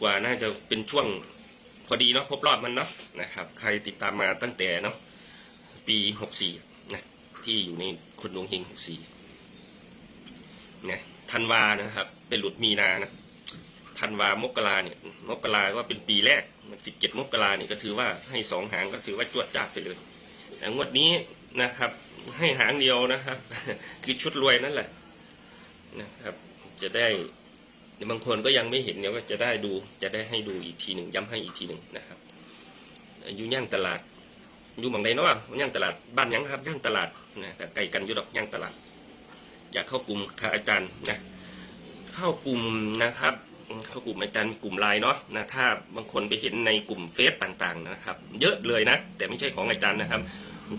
กว่าน่าจะเป็นช่วงพอดีเนาะครบรอบมันเนาะนะครับ ใครติดตามมาตั้งแต่เนาะปีหกสี่นะที่อยู่ในคนดวงเฮงหกสี่นะธันวานะครับเป็นหลุดมีนานะธันวามกราเนี่ยมกราก็เป็นปีแรกสิบเจ็ดมกราเนี่ยก็ถือว่าให้สองหางก็ถือว่าจวดจ้าไปเลยแต่งวดนี้นะครับ ให้หางเดียวนะครับ คือชุดรวยนั่นแหละนะครับ จะได้ เดี๋ยวบางคนก็ยังไม่เห็นเดี๋ยวก็จะได้ดูจะได้ให้ดูอีกทีหนึ่งย้ำให้อีกทีหนึ่งนะครับอยู่ย่างตลาดอยู่บางใดเนาะย่างตลาดบ้านยังครับย่างตลาดนะแต่ไกลกันอยู่ดอกย่างตลาด อยากเข้ากลุ่มค่ะอาจารย์นะเข้ากลุ่มนะครับ เข้ากลุ่มอาจารย์กลุ่มไลน์เนาะนะถ้าบางคนไปเห็นในกลุ่มเฟซต่างๆนะครับ เยอะเลยนะ แต่ไม่ใช่ของอาจารย์นะครับ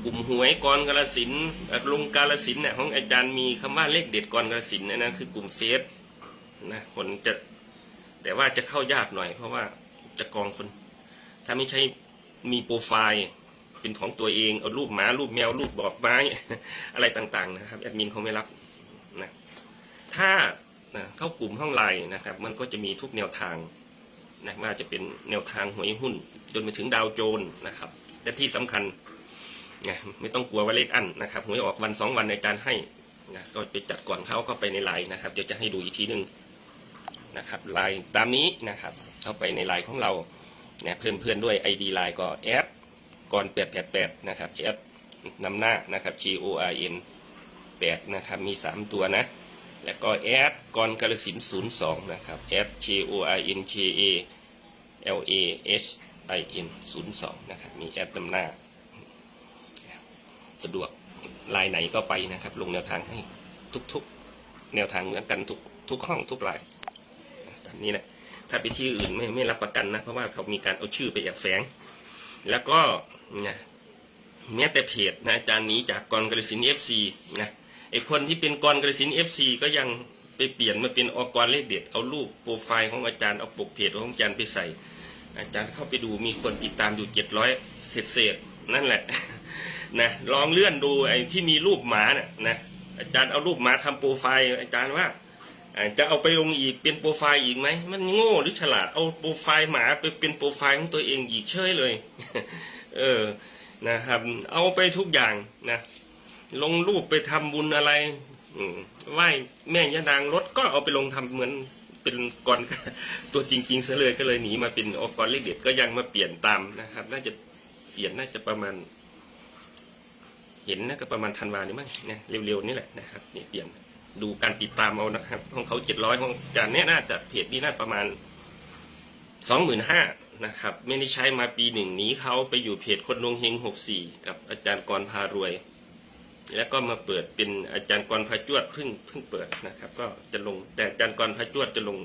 กลุ่มหวยกรกาลสินธุ์เอ่อลงกาลสินเนี่ยของอาจารย์มีคำว่าเลขเด็ดกรกาลสินนะนะคือกลุ่มเฟซ นะคนจะแต่ว่าจะเข้ายากหน่อย เพราะว่าจะกรองคน ถ้าไม่ใช่มีโปรไฟล์เป็นของตัวเองเอารูปหมารูปแมวรูปบอกไม้อะไรต่างๆนะครับแอดมินเขาไม่รับนะถ้านะเข้ากลุ่มห้องไลน์นะครับ มันก็จะมีทุกแนวทางนะว่าจะเป็นแนวทางหวยหุ้น จนไปถึงดาวโจนส์นะครับ และที่สำคัญไงไม่ต้องกลัวว่าเลขอั้นนะครับหวยออกวันสองวันในการให้นะก็ไปจัดก่อนเขาก็ไปในไลน์นะครับเดี๋ยวจะให้ดูอีกทีหนึ่ง นะครับไลน์ตามนี้นะครับ เข้าไปในไลน์ของเราเนี่ยเพื่อนเพื่อนๆด้วย ID ไลน์ก็แอดก่อนแปดแปดแปดนะครับแอดนำหน้านะครับ G O R N แปดนะครับมีสามตัวนะ แล้วก็แอดกรกาลสินศูนย์สองนะครับแอด G O R N K A L A H I N ศูนย์สองนะครับมีแอดนำหน้า สะดวกลายไหนก็ไปนะครับ ลงแนวทางให้ทุกๆ แนวทางเหมือนกันทุกทุกห้องทุกราย ตามนี้แหละถ้าไปที่อื่นไม่ไม่รับประกันนะเพราะว่าเขามีการเอาชื่อไปแอบแฝง แล้วก็นะแม้แต่เพจนะอาจารย์หนี้จากกรกระสินเอฟซีนะไอคนที่เป็นกรกระสินเอฟซีก็ยังไปเปลี่ยนมาเป็นอกรเลขเด็ดเอารูปโปรไฟล์ของอาจารย์เอาปกเพจของอาจารย์ไปใส่ อาจารย์เข้าไปดูมีคนติดตามอยู่เจ็ดร้อยเศษๆนั่นแหละนะลองเลื่อนดูไอ้ที่มีรูปหมาเนี่ยนะอาจารย์เอารูปหมาทำโปรไฟล์อาจารย์ว่า จะเอาไปลงอีกเป็นโปรไฟล์อีกไหมมันโง่หรือฉลาดเอาโปรไฟล์หมาไปเป็นโปรไฟล์ของตัวเองอีกเชยเลย เออนะครับ เอาไปทุกอย่างนะลงรูปไปทำบุญอะไรไหว้แม่ยะนางรถก็เอาไปลงทำเหมือนเป็นกรตัวจริงๆซะเลยก็เลยหนีมาเป็นองค์กรเลขเด็ดก็ยังมาเปลี่ยนตามนะครับ น่าจะเปลี่ยนน่าจะประมาณ เห็นนะก็ประมาณธันวานี่มั้งเนี่ยเร็วๆนี่แหละนะครับนี่เปลี่ยน ดูการติดตามเอานะครับของเขาเจ็ดร้อยของอาจารย์เนี่ยน่าจะเพจนี้น่าประมาณสองหมื่นห้านะครับ ไม่ได้ใช้มาปีหนึ่งนี้เขาไปอยู่เพจคนดวงเฮงหกสี่กับอาจารย์กรพารวย แล้วก็มาเปิดเป็นอาจารย์กรพาจวดเพิ่งเพิ่งเปิดนะครับ ก็จะลงแต่อาจารย์กรพาจวดจะลง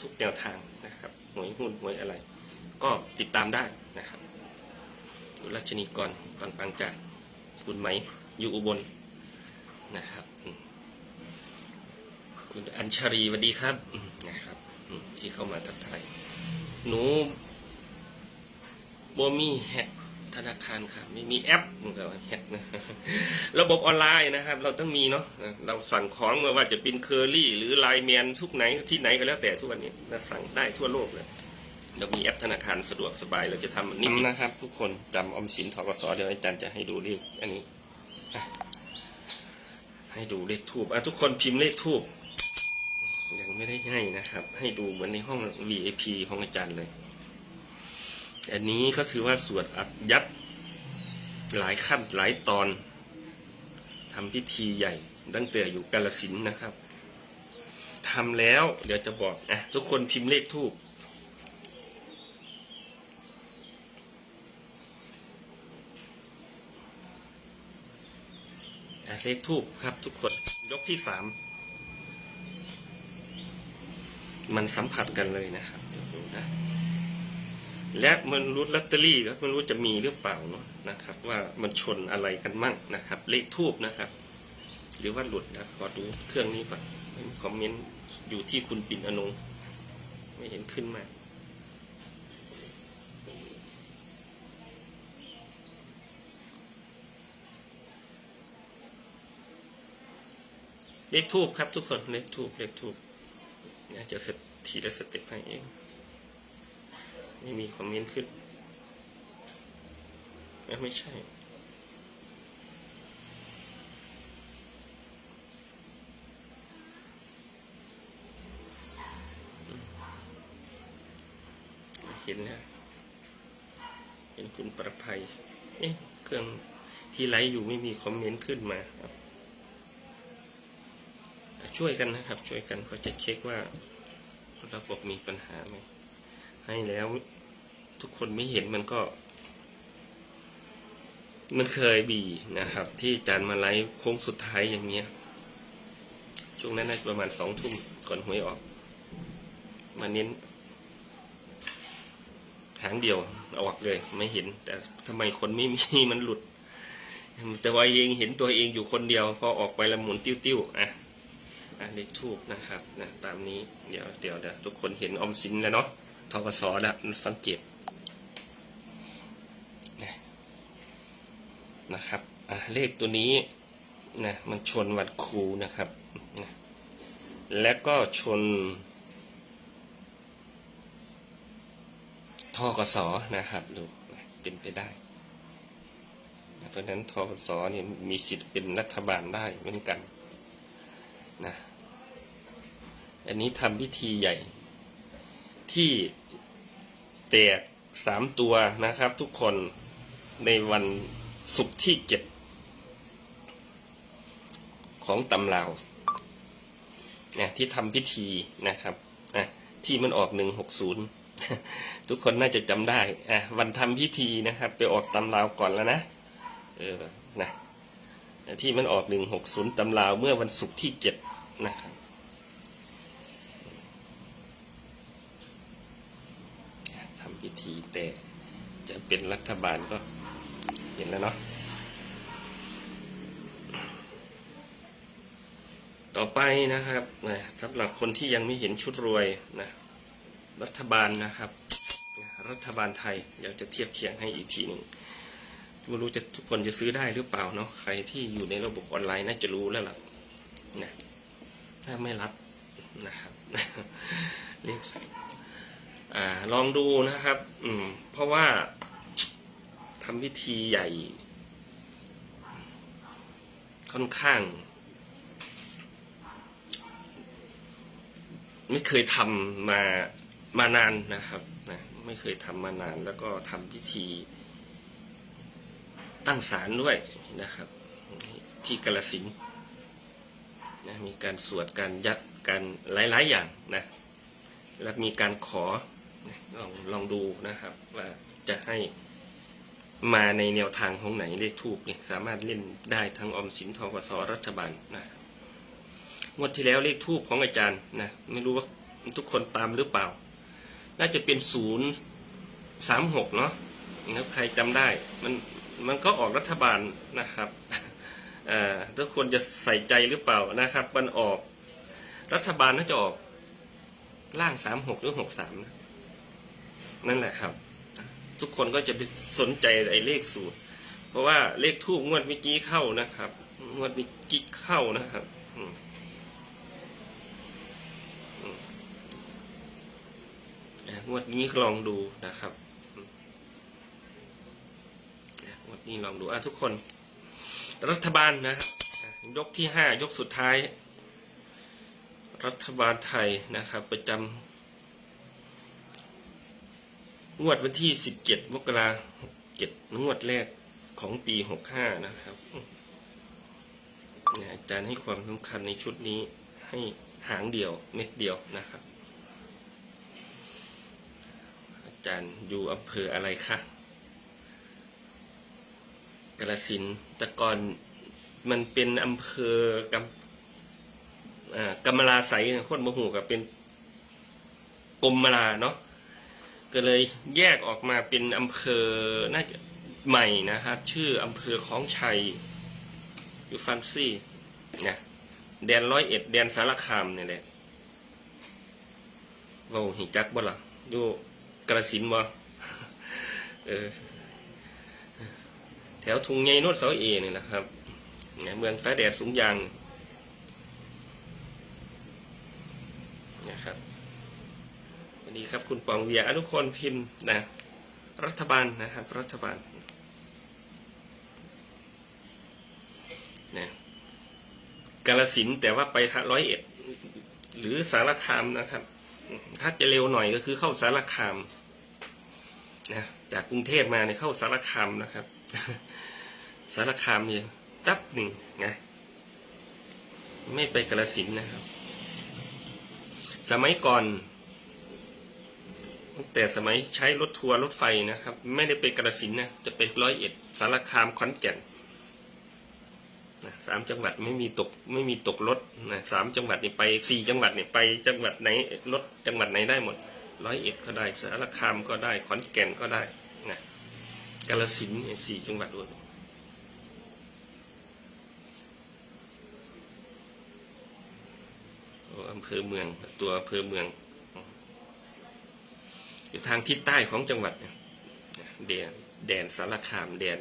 ทุกแนวทางนะครับหวยหุ้นหวยอะไร ก็ติดตามได้นะครับรัชนีกรปังปังจากคุณไหมอยู่อุบลนะครับ คุณอัญชารีสวัสดีครับอืมนะครับอืมที่เข้ามาทักทายหนูบ่มีแฮกธนาคารครับไม่มีแอปมันก็แฮกนะระบบออนไลน์นะครับ เราต้องมีเนาะเราสั่งของไม่ว่าจะเป็นเคอรี่หรือไลน์แมนทุกไหนที่ไหนก็แล้วแต่ทุกวันนี้เราสั่งได้ทั่วโลกเลยเรามีแอปธนาคารสะดวกสบาย เราจะทำอันนี้นะครับ ทุกคนจำออมสินทกสเดี๋ยวอาจารย์จะให้ดูเลขอันนี้อะให้ดูเลขทูบอะทุกคนพิมพ์เลขทูบ ยังไม่ได้ให้นะครับ ให้ดูเหมือนในห้อง VIP ของอาจารย์เลย อันนี้ก็ถือว่าสวดอัดยัดหลายขั้นหลายตอนทำพิธีใหญ่ตั้งแต่อยู่กาลสินนะครับทำแล้วเดี๋ยวจะบอกอะทุกคนพิมพ์เลขทูบเลขทูบครับทุกคนยกที่สาม มันสัมผัสกันเลยนะครับเดี๋ยวดูนะและมันรู้ลอตเตอรี่ก็ไม่รู้จะมีหรือเปล่าเนาะนะครับ ว่ามันชนอะไรกันมั่งนะครับ เลขทูบนะครับ หรือว่าหลุดนะขอดูเครื่องนี้ก่อนคอมเมนต์อยู่ที่คุณปิ่นอนงไม่เห็นขึ้นมาเลขทูบครับทุกคนเลขทูบเลขทูบ นี่ยจะสร็จทีละสเต็ปให้เอง ไม่มีคอมเมนต์ขึ้น ไม่ใช่เห็นแล้วเห็นคุณประภัย เอ๊ะ เครื่องที่ไลฟ์อยู่ไม่มีคอมเมนต์ขึ้นมาครับ ช่วยกันนะครับ ช่วยกันก็จะเช็คว่าระบบมีปัญหาไหมให้แล้วทุกคนไม่เห็นมันก็ มันเคยบีนะครับ ที่จารย์มาไลฟ์โค้งสุดท้ายอย่างเนี้ยช่วงนั้นน่าจะประมาณสองทุ่มก่อนหวยออกมาเน้นหางเดียวออกเลยไม่เห็น แต่ทำไมคนไม่มีมันหลุด แต่ว่าเองเห็นตัวเองอยู่คนเดียว พอออกไปแล้วหมุนติ้วๆอะ อะเลขทูบนะครับนะตามนี้เดี๋ยวเดี๋ยวเดี๋ยวทุกคนเห็นออมสินแล้วเนาะทกสแล้วสังเกตนะนะครับอะเลขตัวนี้นะมันชนวันครูนะครับนะและก็ชนทกสนะครับดูเป็นไปได้เพราะฉะนั้นทกสเนี่ยมีสิทธิ์เป็นรัฐบาลได้เหมือนกันนะ อันนี้ทำพิธีใหญ่ ที่แตกสามตัวนะครับ ทุกคนในวันศุกร์ที่เจ็ดของตำลาวนะที่ทำพิธีนะครับนะที่มันออกหนึ่งหกศูนย์ทุกคนน่าจะจำได้อะวันทำพิธีนะครับ ไปออกตำราวก่อนแล้วนะเออนะที่มันออกหนึ่งหกศูนย์ตำราวเมื่อวันศุกร์ที่เจ็ดนะครับทำพิธี แต่จะเป็นรัฐบาลก็เห็นแล้วเนาะต่อไปนะครับนะสำหรับคนที่ยังไม่เห็นชุดรวยนะรัฐบาลนะครับ รัฐบาลไทยอยากจะเทียบเคียงให้อีกทีหนึ่งไม่รู้จะทุกคนจะซื้อได้หรือเปล่าเนาะใครที่อยู่ในระบบออนไลน์น่าจะรู้แล้วล่ะนะถ้าไม่รับนะครับเรียก อลองดูนะครับ อืม เพราะว่าทำพิธีใหญ่ ค่อนข้าง ไม่เคยทำมามานานนะครับนะไม่เคยทำมานาน แล้วก็ทำพิธีตั้งศาลด้วยนะครับ ที่กาลสินนะมีการสวดการยัดการหลาย ๆ อย่างนะ แล้วมีการขอ ลองลองดูนะครับ ว่าจะให้มาในแนวทางของไหนเลขทูบเนี่ยสามารถเล่นได้ทั้งอมสินทกสรัฐบาลนะงวดที่แล้วเลขทูบของอาจารย์นะไม่รู้ว่าทุกคนตามหรือเปล่า น่าจะเป็นศูนย์สามหกเนาะนะใครจำได้มันมันก็ออกรัฐบาลนะครับทุกคนจะใส่ใจหรือเปล่านะครับ มันออก รัฐบาลน่าจะออกล่างสามหกหรือหกสามนั่ นั่นแหละครับ ทุกคนก็จะไปสนใจไอ้เลขสูตร เพราะว่าเลขทูบงวดเมื่อกี้เข้านะครับ งวดเมื่อกี้เข้านะครับงวดนี้ลองดูนะครับงวดนี้ลองดูอะทุกคน รัฐบาลนะครับอะยกที่ห้ายกสุดท้าย รัฐบาลไทยนะครับ ประจำ งวดวันที่สิบเจ็ดมกราหกเจ็ดงวดแรกของปีหกห้านะครับอาจารย์ให้ความสำคัญในชุดนี้ให้หางเดียวเม็ดเดียวนะครับ อาจารย์อยู่อำเภออะไรคะกาลสินต่ก่อนมันเป็นอำเภอกำอ่ากำมลาใสโคตรโมโหกับเป็นกรมมลาเนาะ ก็เลยแยกออกมาเป็นอำเภอน่าจะใหม่นะครับ ชื่ออำเภอคลองชัยอยู่ฟันซี่นะแดนร้อยเอ็ดแดนสารคามนี่แหละเว้าหิจักบ่ล่ะอยู่กระสินบ่เออแถวทุ่งใหญ่โนดเสาเอนี่แหละครับเนี่ยเมืองฟ้าแดดสูงยางนะครับวัน ดีครับ คุณปองเวียอนุคนพิมพ์นะรัฐบาลนะครับ รัฐบาลนะกาลสินแต่ว่าไปร้อยเอ็ดหรือสารคามนะครับ ถ้าจะเร็วหน่อยก็คือเข้าสารคามนะจากกรุงเทพมาเนี่ยเข้าสารคามนะครับ สารคามเนี่ยแป๊บหนึ่งนะไม่ไปกาลสินนะครับ สมัยก่อน แต่สมัยใช้รถทัวร์รถไฟนะครับ ไม่ได้ไปกระสินนะจะไปร้อยเอ็ดสารคามขอนแก่นนะสามจังหวัดไม่มีตกไม่มีตกรถนะสามจังหวัดนี่ไปสี่จังหวัดนี่ไปจังหวัดไหนรถจังหวัดไหนได้หมดร้อยเอ็ดก็ได้สารคามก็ได้ขอนแก่นก็ได้นะกาลสินสี่จังหวัดด้วยโอ้อำเภอเมืองตัวอำเภอเมือง อยู่ทางทิศใต้ของจังหวัดเดียแดนแดนสารคามแดน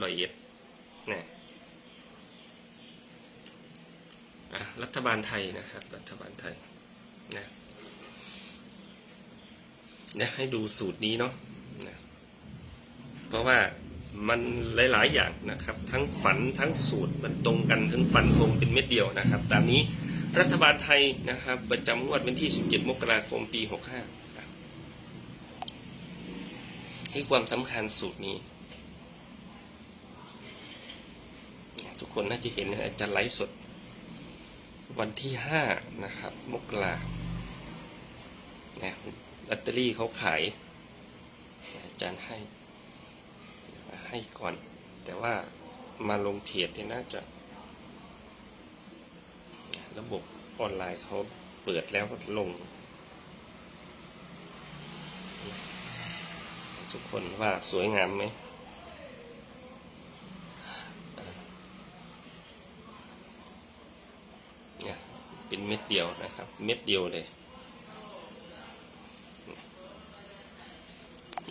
ลอยเอ็ดนะรัฐบาลไทยนะครับ รัฐบาลไทยนะนะให้ดูสูตรนี้เนาะนะเพราะว่ามันหลาย ๆ อย่างนะครับ ทั้งฝันทั้งสูตรมันตรงกันทั้งฟันธงเป็นเม็ดเดียวนะครับ ตามนี้รัฐบาลไทยนะครับ ประจำงวดวันที่ 17 มกราคม ปี 65 ให้ความสำคัญสูตรนี้ ทุกคนน่าจะเห็นอาจารย์ไลฟ์สด วันที่ห้านะครับ มกรานะลอตเตอรี่เขาขาย อาจารย์ให้ ให้ก่อน แต่ว่ามาลงเพจเนี่ยน่าจะ ระบบออนไลน์เขาเปิดแล้วลง ทุกคนว่าสวยงามไหมเนี่ยเป็นเม็ดเดียวนะครับ เม็ดเดียวเลย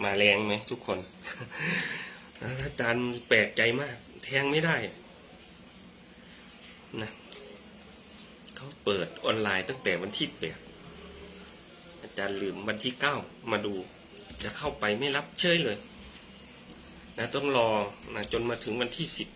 มาแรงไหมทุกคนอาจารย์แปลกใจมาก แทงไม่ได้นะเขาเปิดออนไลน์ตั้งแต่วันที่แปดอาจารย์ลืมวันที่เก้ามาดู จะเข้าไปไม่รับเชยเลยนะต้องรอนะจนมาถึงวันที่สิบ